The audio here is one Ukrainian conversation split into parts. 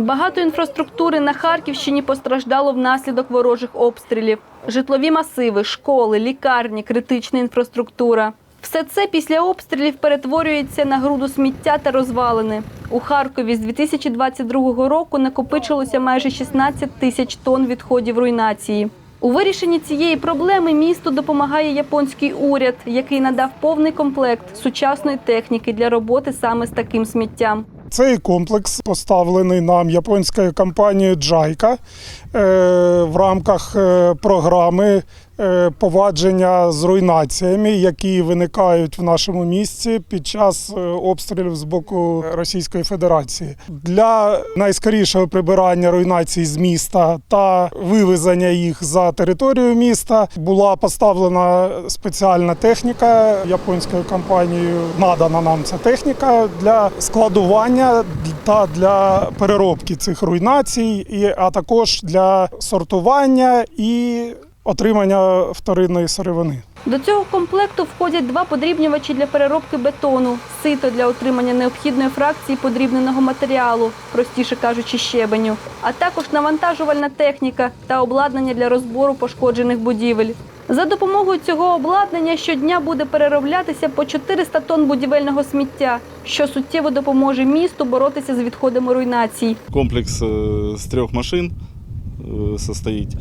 Багато інфраструктури на Харківщині постраждало внаслідок ворожих обстрілів. Житлові масиви, школи, лікарні, критична інфраструктура. Все це після обстрілів перетворюється на груду сміття та розвалини. У Харкові з 2022 року накопичилося майже 16 тисяч тонн відходів руйнації. У вирішенні цієї проблеми місту допомагає японський уряд, який надав повний комплект сучасної техніки для роботи саме з таким сміттям. Цей комплекс поставлений нам японською компанією Джайка е, в рамках е, програми повадження з руйнаціями, які виникають в нашому місті під час е, обстрілів з боку Російської Федерації. Для найскорішого прибирання руйнацій з міста та вивезення їх за територію міста була поставлена спеціальна техніка японською компанією. Надана нам ця техніка для складування та для переробки цих руйнацій, а також для сортування і отримання вторинної сировини. До цього комплекту входять два подрібнювачі для переробки бетону, сито для отримання необхідної фракції подрібненого матеріалу, простіше кажучи, щебеню, а також навантажувальна техніка та обладнання для розбору пошкоджених будівель. За допомогою цього обладнання щодня буде перероблятися по 400 тонн будівельного сміття, що суттєво допоможе місту боротися з відходами руйнацій. Комплекс е, з трьох машин состоїть.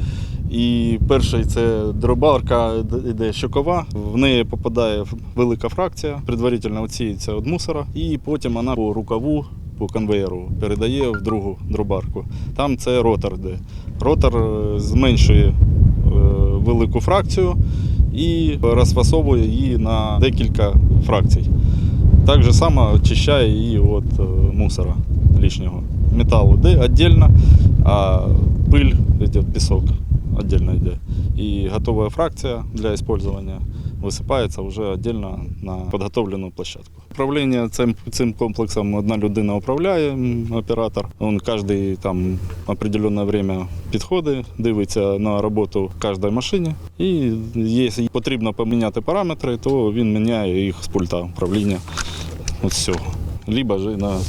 І перший це дробарка йде щокова, в неї попадає велика фракція, предварительно оціється від мусора, і потім вона по рукаву, по конвеєру передає в другу дробарку. Там це ротор йде. Ротор е, зменшує е, велику фракцію і розфасовує її на декілька фракцій. Так же само очищає її від е, мусора лишнього. Металл йде віддільно, а пиль, йде пісок віддільно йде. І готова фракція для використання висипається вже віддільно на підготовлену площадку. Управління цим, цим комплексом одна людина управляє, оператор. Він кожен там определенне время підходить, дивиться на роботу кожної машини. І якщо потрібно поміняти параметри, то він міняє їх з пульта управління. От всього. Либо ж на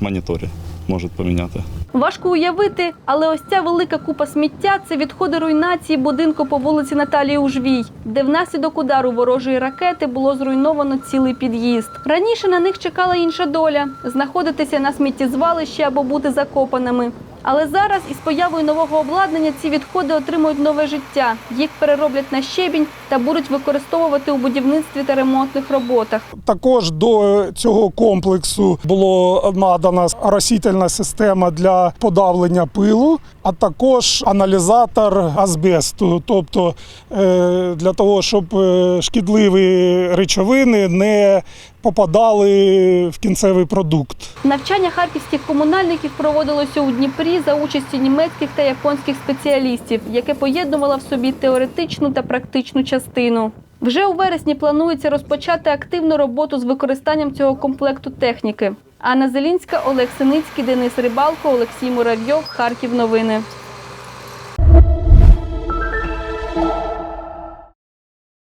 моніторі може поміняти. Важко уявити, але ось ця велика купа сміття це відходи руйнації будинку по вулиці Наталії Ужвій, де внаслідок удару ворожої ракети було зруйновано цілий під'їзд. Раніше на них чекала інша доля знаходитися на сміттєзвалищі або бути закопаними. Але зараз із появою нового обладнання ці відходи отримують нове життя. Їх перероблять на щебінь та будуть використовувати у будівництві та ремонтних роботах. Також до цього комплексу було надана оросительна система для подавлення пилу, а також аналізатор азбесту, тобто е, для того, щоб е, шкідливі речовини не попадали в кінцевий продукт. Навчання харківських комунальників проводилося у Дніпрі за участі німецьких та японських спеціалістів, яке поєднувало в собі теоретичну та практичну частину. Вже у вересні планується розпочати активну роботу з використанням цього комплекту техніки. Анна Зелінська, Олег Синицький, Денис Рибалко, Олексій Муравйов, Харків. Новини.